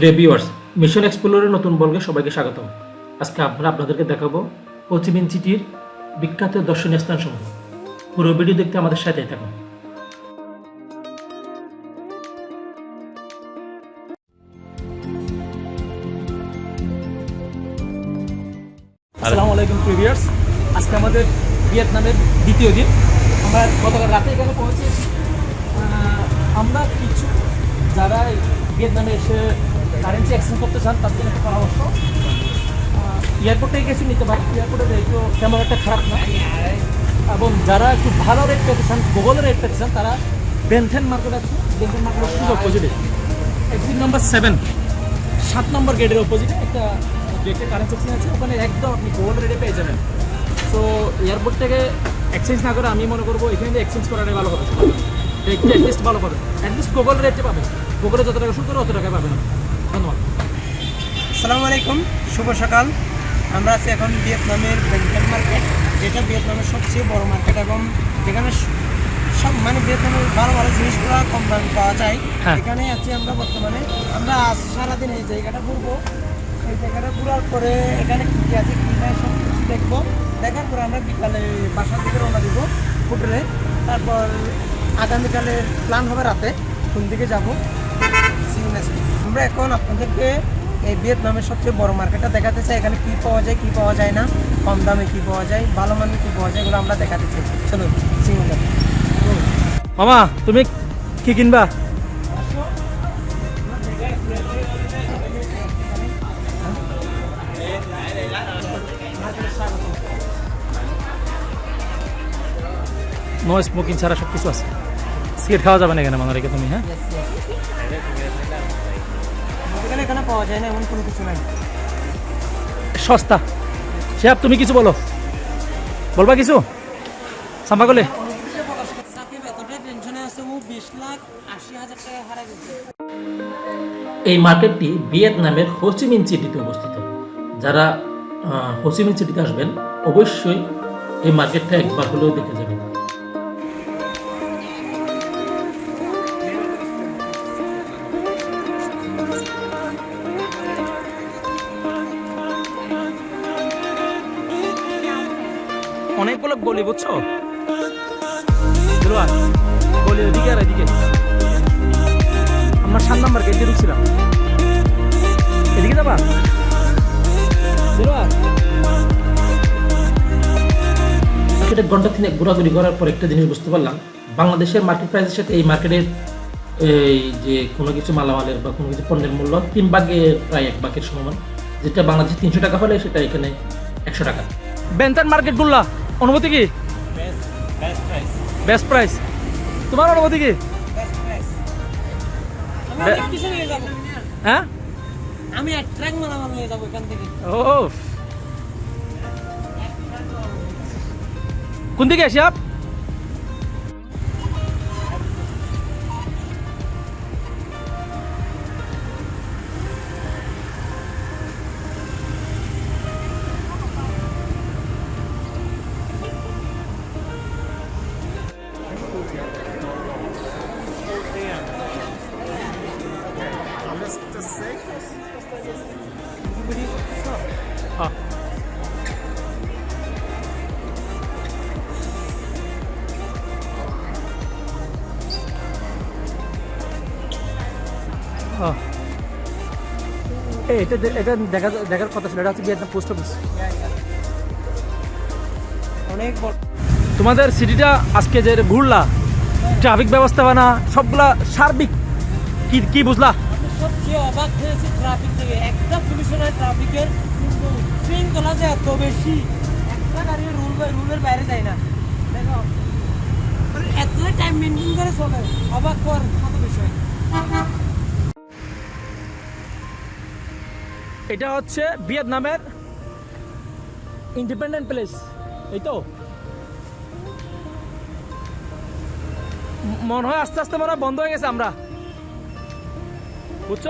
প্রিয় viewers mission এক্সপ্লোরের নতুন বলগে সবাইকে স্বাগতম। আজকে আমরা আপনাদেরকে দেখাবো হোচিমিন সিটির বিখ্যাত দর্শনীয় স্থানসমূহ। পুরো ভিডিও দেখতে আমাদের সাথে থাকুন। আসসালামু আলাইকুম প্রিভিয়ার্স আজকে আমাদের ভিয়েতনামের দ্বিতীয় দিন। আমরা গতকাল রাতে এখানে পৌঁছেছি। আমরা কিছু যারা ভিয়েতনামে এসে কারেন্সি এক্সচেঞ্জ করতে চান, তার জন্য একটা পরামর্শ। এয়ারপোর্ট কিছু নিতে পারেন। এয়ারপোর্টে একটু তেমন একটা খারাপ না, এবং যারা একটু ভালো রেট পেতে চান গুগলের রেট পেতে চান, তারা বেনথেন মার্কেট আছে। বেনথেন মার্কেটের ঠিক অপোজিটে এক্সিট নাম্বার সেভেন সাত নম্বর গেটের অপোজিটে একটা গেটে কারেন্ট সেকশন আছে। ওখানে একদম আপনি গোল্ড রেটে পেয়ে যাবেন। সো এয়ারপোর্ট থেকে এক্সচেঞ্জ না করে আমি মনে করব, এখানে এক্সচেঞ্জ করাটাই ভালো হবে। একটু অ্যাটলিস্ট ভালো পাবেন অ্যাটলিস্ট গুগল রেটে পাবেন। গুগলে যত টাকা শুরু করে অত টাকা পাবেন। ধন্যবাদ। আসসালামু আলাইকুম শুভ সকাল। আমরা আছি এখন ভিয়েতনামের ব্যাংকের মার্কেট যেটা ভিয়েতনামের সবচেয়ে বড় মার্কেট এবং যেখানে সব মানে ভিয়েতনামের ভালো ভালো জিনিসগুলো কম দামে পাওয়া যায়। হ্যাঁ। এখানে আছি আমরা বর্তমানে। আমরা আজ সারাদিন এই জায়গাটা ঘুরবো। এই জায়গাটা ঘুরার পরে এখানে কী কী আছে কী নাই সব কিছু দেখব। দেখার পরে আমরা বিকালে বাসার দিকে রওনা দিব হোটেলে। তারপর আগামীকালের প্ল্যান হবে রাতে। কোন দিকে যাব। আমরা এখন আপনাদেরকে এই ভিয়েতনামের সবচেয়ে বড় মার্কেটটা দেখাতে চাই। এখানে কি পাওয়া যায়, কি পাওয়া যায় না, কম দামে কি পাওয়া যায়, ভালো মানের কি পাওয়া যায়, এগুলো আমরা দেখাতে চাই। চলো মামা, তুমি কি কিনবা? নো স্মোকিং ছাড়া সব কিছু আছে। সিগারেট খাওয়া যাবে না এখানে মনে রেখে তুমি হ্যাঁ? এখানে এখানে পাওয়া যায় না এমন কোনো কিছু নাই। সস্তা। সাহেব তুমি কিছু বলো। বলবা কিছু? হারা গেছে এই মার্কেটটি ভিয়েতনামের হোচিমিন সিটিতে অবস্থিত। যারা আহ, হোচিমিন সিটিতে আসবেন অবশ্যই এই মার্কেটটা একবার হলেও দেখে যাবেন। গলি বুঝছ? গলি ওদিকে আর এদিকে। আমরা সাত নাম্বার গেটে ঢুকছিলাম। এদিকে যাবা? মার্কেটে ঘণ্টা তিনে ঘোরাঘুরি করার পর একটা জিনিস বুঝতে পারলাম। বাংলাদেশের মার্কেট প্রাইসের সাথে এই মার্কেটের এই যে কোনো কিছু মালামালের বা কোনো কিছু পণ্যের মূল্য তিন ভাগের প্রায় এক ভাগের সমান। যেটা বাংলাদেশে তিনশো টাকা হলে সেটা এখানে একশো টাকা। বেন্থান মার্কেট গুল্লা অনুভূতি কি? বেস্ট প্রাইস তোমার অনুভূতি কি? হ্যাঁ? আমি এক ট্র্যাক মালামাল নিয়ে যাব এখান থেকে। ও কোন দিকে আসি আপ? এটা এটা দেখা দেখার কথা ছিল এটা হচ্ছে ভিয়েতনাম পোস্ট অফিস অনেক বড় তোমাদের সিটিটা আজকে যে ঘুরলা ট্রাফিক ব্যবস্থাপনা সবগুলা সার্বিক কি কি বুঝলা? সবচেয়ে অবাক হয়েছে ট্রাফিক থেকে। একটা পুলিশের ট্রাফিকের শৃঙ্খলা যে এত বেশি একটা গাড়ি রুল রুলের বাইরে যায় না। দেখো এতটাই টাইম মেনটেন করে চলে। অবাক কর কত বিষয়। এটা হচ্ছে ভিয়েতনামের ইন্ডিপেন্ডেন্ট প্লেস, এই তো। মনে হয় আস্তে আস্তে মনে হয় বন্ধ হয়ে গেছে আমরা। বুঝছ?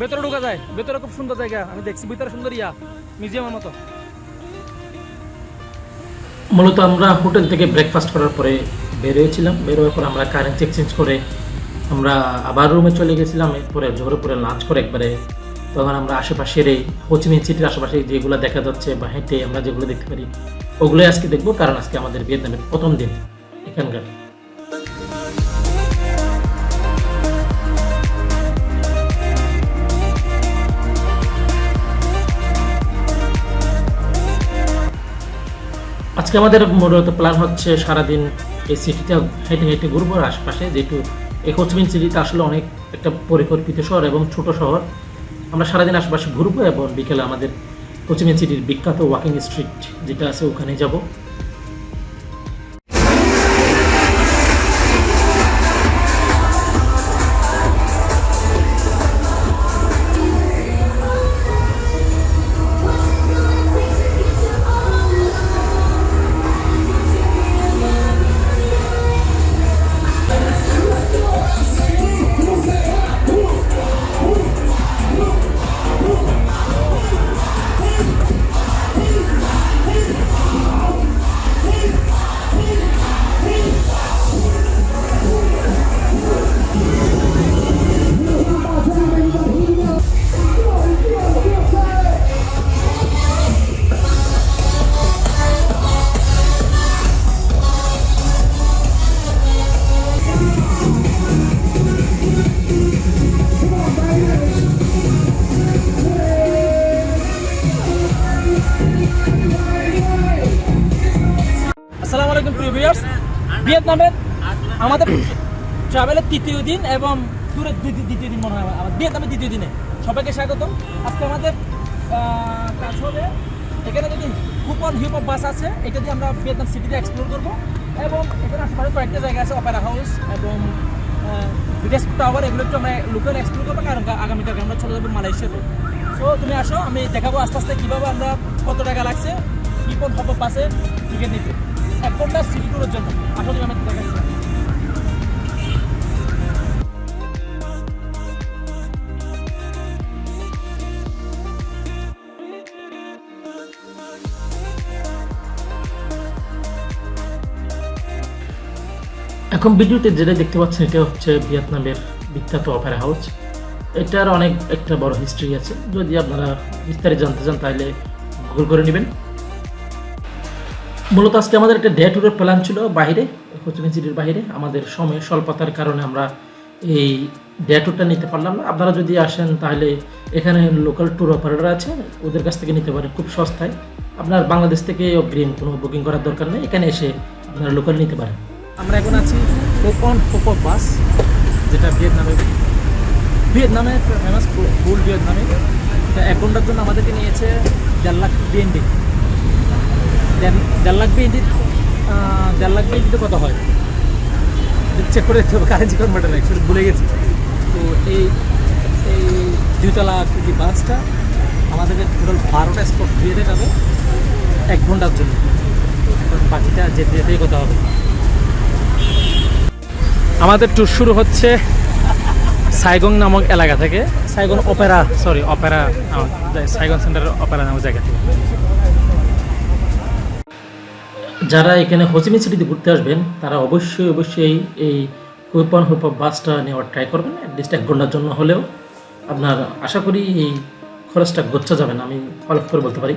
ভেতরে ঢোকা যায়, ভেতরে খুব সুন্দর জায়গা, আমি দেখছি ভিতরে সুন্দর ইয়া, মিউজিয়ামের মতো। মূলত আমরা হোটেল থেকে ব্রেকফাস্ট করার পরে বের হয়েছিলাম। বের হওয়ার পর আমরা কারেন্সি এক্সচেঞ্জ করে আমরা আবার রুমে চলে গেছিলাম। এরপরে জোরে পরে লাঞ্চ করে একবারে তখন আমরা আশেপাশের এই হোচিমিন সিটির আশেপাশে যেগুলো দেখা যাচ্ছে বা হেঁটে আমরা যেগুলো দেখতে পারি, ওগুলোই আজকে দেখব। কারণ আজকে আমাদের ভিয়েতনামের প্রথম দিন এখানকার। আজকে আমাদের মূলত প্ল্যান হচ্ছে সারাদিন এই সিটিতে হেঁটে হেঁটে ঘুরবো। আশপাশে যেহেতু এই হোচমিন সিটিতে আসলে অনেক একটা পরিকল্পিত শহর এবং ছোট শহর আমরা সারাদিন আশপাশে ঘুরবো এবং বিকেলে আমাদের কোচিমেন সিটির বিখ্যাত ওয়াকিং স্ট্রিট যেটা আছে, ওখানে যাব। ভিয়েতনামের আমাদের ট্রাভেলের তৃতীয় দিন এবং ট্যুরের দ্বিতীয় দিন মনে হয় আমার ভিয়েতনামের দ্বিতীয় দিনে। সবাইকে স্বাগতম আজকে আমাদের কাজ হবে এখানে যদি কুপন হিউপ বাস আছে, এটা দিয়ে আমরা ভিয়েতনাম সিটিতে এক্সপ্লোর করব এবং এখানে আশেপাশে কয়েকটা জায়গা আছে অপেরা হাউস এবং বিদেশ টাওয়ার এগুলো একটু আমরা লোকাল এক্সপ্লোর করব, কারণ আগামীকালকে আমরা চলে যাব মালয়েশিয়াতে। সো তুমি আসো, আমি দেখাবো আস্তে আস্তে কীভাবে আমরা কত টাকা লাগছে কিপন হব বাসে টিকিট নিতে। এক ঘণ্টা সিটি ট্যুরের জন্য। আসলে আমি দেখাচ্ছি। এখন ভিডিওতে যেটা দেখতে পাচ্ছেন, এটা হচ্ছে ভিয়েতনামের বিখ্যাত অপেরা হাউস। এটার অনেক একটা বড় হিস্ট্রি আছে। যদি আপনারা বিস্তারিত জানতে চান, তাহলে গুগল করে নেবেন। মূলত আজকে আমাদের একটা ডে ট্যুরের প্ল্যান ছিল বাইরে কোচিং সিটির বাইরে আমাদের সময় স্বল্পতার কারণে আমরা এই ডে ট্যুরটা নিতে পারলাম না। আপনারা যদি আসেন তাহলে এখানে লোকাল ট্যুর অপারেটর আছে, ওদের কাছ থেকে নিতে পারেন, খুব সস্তায়। আপনার বাংলাদেশ থেকে অগ্রিম কোনো বুকিং করার দরকার নেই, এখানে এসে আপনারা লোকাল নিতে পারেন। আমরা এখন আছি কোপন হোপো বাস যেটা ভিয়েতনামে ভিয়েতনামে ফেমাস ফুল ভিয়েতনামে। এক ঘণ্টার জন্য আমাদেরকে নিয়েছে দেড় লাখ বিএনডি দেড় লাখ বিএনডি দেড় লাখ বিএনডিতে কত হয়? চেক করে দেখতে হবে কারেন্সি কনভার্টার অ্যাকচুয়ালি ভুলে গেছি। তো এই এই দুইতলা আকৃতি বাসটা আমাদেরকে টোটাল বারোটা স্পট দিয়ে যাবে এক ঘণ্টার জন্য। এখন বাকিটা যেতে যেতেই কথা হবে। আমাদের ট্যুর শুরু হচ্ছে সাইগং নামক এলাকা থেকে। Saigon opera. Sorry opera Saigon সেন্টারের অপেরা নামক জায়গা থেকে। যারা এখানে হোসিমি সিটিতে ঘুরতে আসবেন, তারা অবশ্যই অবশ্যই এই কুপন হুপ বাসটা নেওয়ার ট্রাই করবেন অ্যাটলিস্ট এক ঘণ্টার জন্য হলেও। আপনার আশা করি এই খরচটা গোচ্ছা যাবেন আমি ফলো করে বলতে পারি।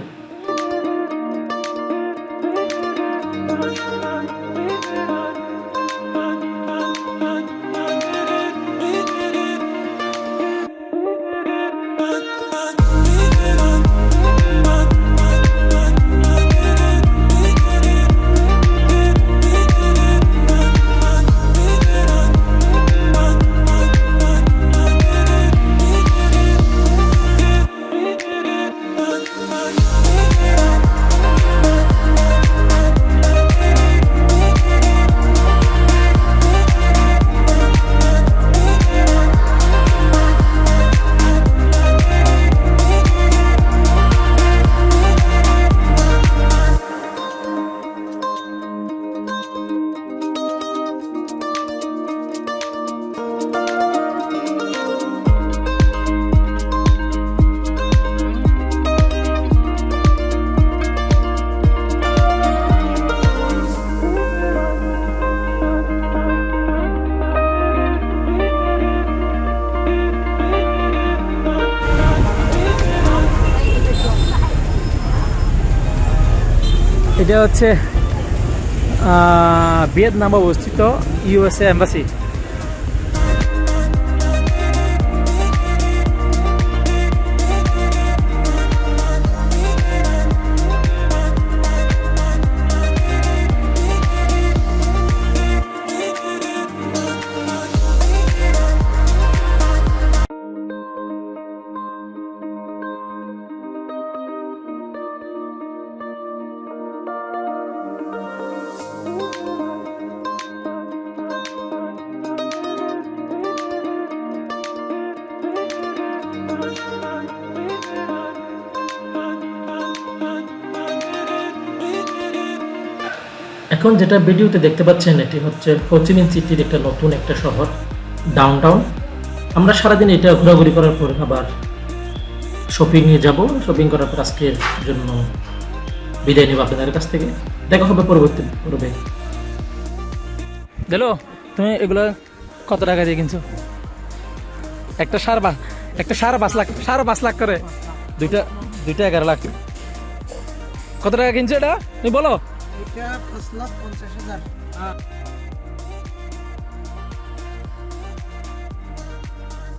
এটা হচ্ছে ভিয়েতনামে অবস্থিত ইউএসএ এম্বাসি এখন যেটা ভিডিওতে দেখতে পাচ্ছেন, এটি হচ্ছে হোচিমিন সিটির একটা নতুন একটা শহর ডাউনটাউন আমরা সারাদিন এটা ঘোরাঘুরি করার পর আবার শপিংয়ে যাব। শপিং করার পর আজকের জন্য বিদায় নেব আপনাদের কাছ থেকে। দেখা হবে পরবর্তী পর্বে। দিলো তুমি এগুলো কত টাকা দিয়ে কিনছো? একটা সার বা একটা সার পাঁচ লাখ সার পাঁচ লাখ করে। দুইটা দুইটা এগারো লাখ। কত টাকা কিনছো এটা? তুমি বলো। এটা পাঁচ লাখ পঞ্চাশ হাজার